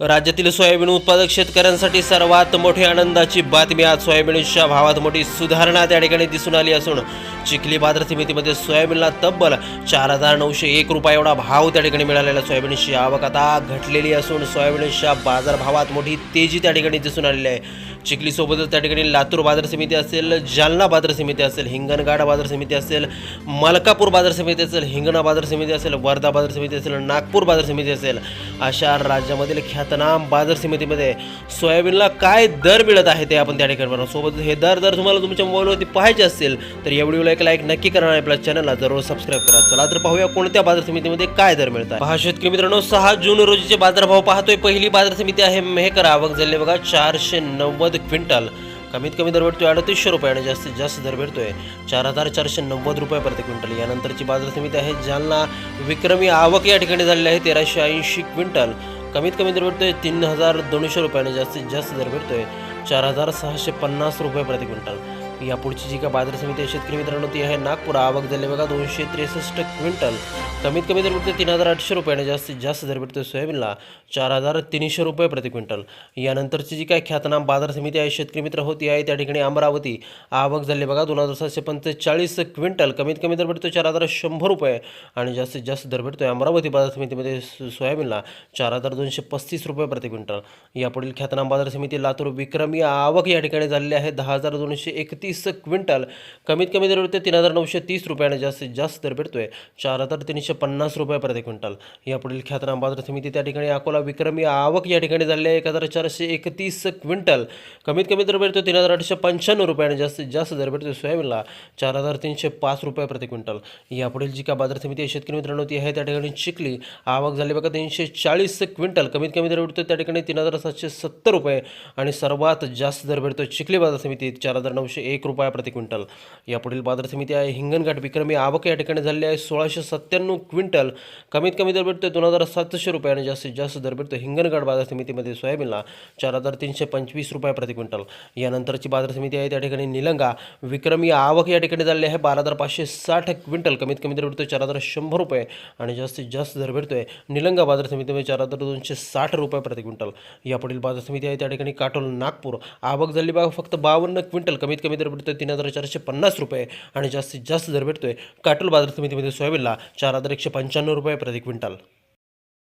राज्यातील सोयाबीन उत्पादक शेतकऱ्यांसाठी सर्वात मोठी आनंदाची बातमी आज सोयाबीनच्या भावात मोठी सुधारणा त्या ठिकाणी दिसून आली असून चिखली बाजार समितीमध्ये सोयाबीनला तब्बल चार हजार नऊशे एक रुपये एवढा भाव त्या ठिकाणी मिळालेला. सोयाबीनची आवक आता घटलेली असून सोयाबीनच्या बाजारभावात मोठी तेजी त्या ठिकाणी दिसून आलेली आहे. चिखलीसोबतच त्या ठिकाणी लातूर बाजार समिती असेल जालना बाजार समिती असेल हिंगणघाट बाजार समिती असेल मलकापूर बाजार समिती असेल हिंगणा बाजार समिती असेल वर्धा बाजार समिती असेल नागपूर बाजार समिती असेल अशा राज्यामधील ख्यात ख्यातनाम बाजार समितीमध्ये सोयाबीनला काय दर मिळत आहे ते आपण त्या ठिकाणी बनवू सोबत हे दर जर तुम्हाला तुमच्या मोबाईलवरती पाहायचे असतील तर या व्हिडिओला एक लाईक नक्की करा आणि आपल्या चॅनलला जरूर सबस्क्राईब करा. चला तर पाहूया कोणत्या बाजार समितीमध्ये काय दर मिळत आहे. पहा शेतकरी मित्रांनो सहा जून रोजीचे बाजारभाव पाहतोय. पहिली बाजार समिती आहे मेहकर आवक झाले बघा चारशे नव्वद क्विंटल. कमीत कमी दर भेटतोय अडतीसशे रुपये आणि जास्तीत जास्त दर भेटतोय चार हजार चारशे नव्वद रुपये प्रति क्विंटल. यानंतरची बाजार समिती आहे जालना. विक्रमी आवक या ठिकाणी झालेली आहे तेराशे ऐंशी क्विंटल. कमीत कमी दर भेटतोय तीन हजार दोनशे रुपयाने. जास्तीत जास्त दर भेटतोय चार हजार सहाशे पन्नास रुपये प्रति क्विंटल. यापुढची जी का बाजार समिती आहे शेतकरी मित्रांनो ती आहे नागपूर. आवक झाली बघा दोनशे त्रेसष्ट क्विंटल. कमीत कमी दर भेटतोय तीन हजार आठशे रुपये आणि जास्तीत जास्त दर भेटतो सोयाबीनला चार हजार तीनशे रुपये प्रति क्विंटल. यानंतरची जी काय ख्यातनाम बाजार समिती आहे शेतकरी मित्र होती आहे त्या ठिकाणी अमरावती. आवक झाली बघा दोन हजार सातशे पंचेचाळीस क्विंटल. कमीत कमी दर भेटतो चार हजार शंभर रुपये आणि जास्तीत जास्त दर भेटतो अमरावती बाजार समितीमध्ये सोयाबीनला चार हजार दोनशे पस्तीस रुपये प्रति क्विंटल. यापुढील ख्यातनाम बाजार समिती लातूर विक्रमी आवक या ठिकाणी झालेली आहे दहा हजार दोनशे एकतीस तीस क्विंटल. कमीत कमी दर भेटतोय तीन हजार नऊशे तीस रुपयानं जास्तीत जास्त दर भेटतोय चार हजार तीनशे पन्नास रुपये प्रति क्विंटल. यापुढील ख्यातनाम बाजार समिती त्या ठिकाणी अकोला विक्रमी आवक या ठिकाणी झालेली आहे. एक हजार चारशे एकतीस क्विंटल. कमीत कमी दर भेटतो तीन हजार आठशे पंच्याण्णव रुपयाने जास्तीत जास्त दर भेटतो सोयाबीनला. चार हजार तीनशे पाच रुपये प्रति क्विंटल. यापुढील जी का बाजार समिती आहे शेतकरी मित्रांनो ती आहे त्या ठिकाणी चिखली. आवक झाली बघा तीनशे चाळीस क्विंटल. कमीत कमी दर भेटतो त्या ठिकाणी तीन हजार सातशे सत्तर रुपये. आणि सर्वात जास्त दर भेटतो चिखली बाजार समितीत. चार हजार नऊशे एक रुपया प्रति क्विंटल. यापुढील बाजार समिती आहे हिंगणघाट विक्रमी आवक या ठिकाणी झालेली आहे. सोळाशे सत्त्याण्णव क्विंटल कमीत कमी दर भेटतो दोन हजार सातशे रुपये आणि जास्तीत जास्त दर भेटतो हिंगणघाट बाजार समितीमध्ये सोयाबीनला चार हजार तीनशे पंचवीस रुपये प्रति क्विंटल. यानंतरची बाजार समिती आहे त्या ठिकाणी निलंगा विक्रमी आवक या ठिकाणी झालेली आहे. बारा हजार पाचशे साठ क्विंटल कमीत कमी दर भेटतो चार हजार शंभर रुपये आणि जास्तीत जास्त दर भेटतोय निलंगा बाजार समितीमध्ये चार हजार दोनशे साठ रुपये प्रति क्विंटल. यापुढील बाजार समिती आहे त्या ठिकाणी काटोल नागपूर आवक झाली बघा फक्त बावन्न क्विंटल कमीत कमी दर भेटतोय तीन हजार चारशे पन्नास रुपये. आणि जास्तीत जास्त दर भेटतोय काटोल बाजार समितीमध्ये सोयाबीनला चार हजार एकशे पंच्याण्णव रुपये प्रति क्विंटल.